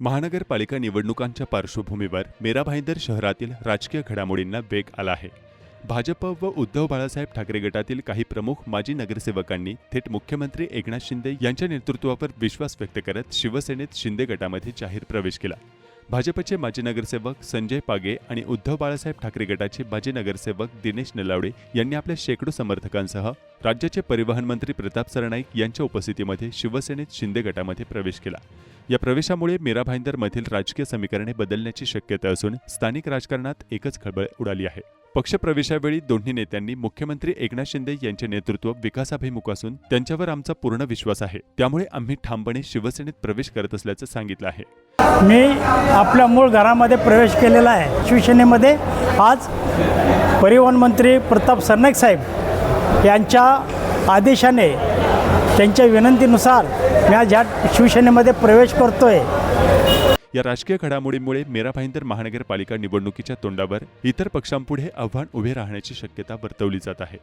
महानगरपालिका निवडणुकांच्या पार्श्वभूमीवर मेरा भाईंदर शहरातील राजकीय घडामोडींना वेग आला आहे. भाजप व उद्धव बाळासाहेब ठाकरे गटातील काही प्रमुख माजी नगरसेवकांनी थेट मुख्यमंत्री एकनाथ शिंदे यांच्या नेतृत्वावर विश्वास व्यक्त करत शिवसेनेत शिंदे गटामध्ये जाहीर प्रवेश केला. भाजपचे माजी नगरसेवक संजय पागे आणि उद्धव बाळासाहेब ठाकरे गटाचे माजी नगरसेवक दिनेश नलावडे यांनी आपल्या शेकडो समर्थकांसह राज्याचे परिवहन मंत्री प्रताप सरनाईक यांच्या उपस्थितीमध्ये शिवसेनेत शिंदे गटामध्ये प्रवेश केला. या प्रवेशामुळे मीरा भाईंदरमधील राजकीय समीकरणे बदलण्याची शक्यता असून स्थानिक राजकारणात एकच खळबळ उडाली आहे. पक्षप्रवेशावेळी दोन्ही नेत्यांनी मुख्यमंत्री एकनाथ शिंदे यांचे नेतृत्व विकासाभिमुख असून त्यांच्यावर आमचा पूर्ण विश्वास आहे. त्यामुळे आम्ही ठामपणे शिवसेनेत प्रवेश करत असल्याचं सांगितलं आहे. मी आपल्या मूळ घरामध्ये प्रवेश केलेला आहे. शिवसेनेमध्ये आज परिवहन मंत्री प्रताप सरनाईक साहेब यांच्या आदेशाने त्यांच्या विनंतीनुसार मी आज ह्या शिवसेनेमध्ये प्रवेश करतोय. या राजकीय घडामोडींमुळे मेरा भाईंदर महानगरपालिका निवडणुकीच्या तोंडावर इतर पक्षांपुढे आव्हान उभे राहण्याची शक्यता वर्तवली जात आहे.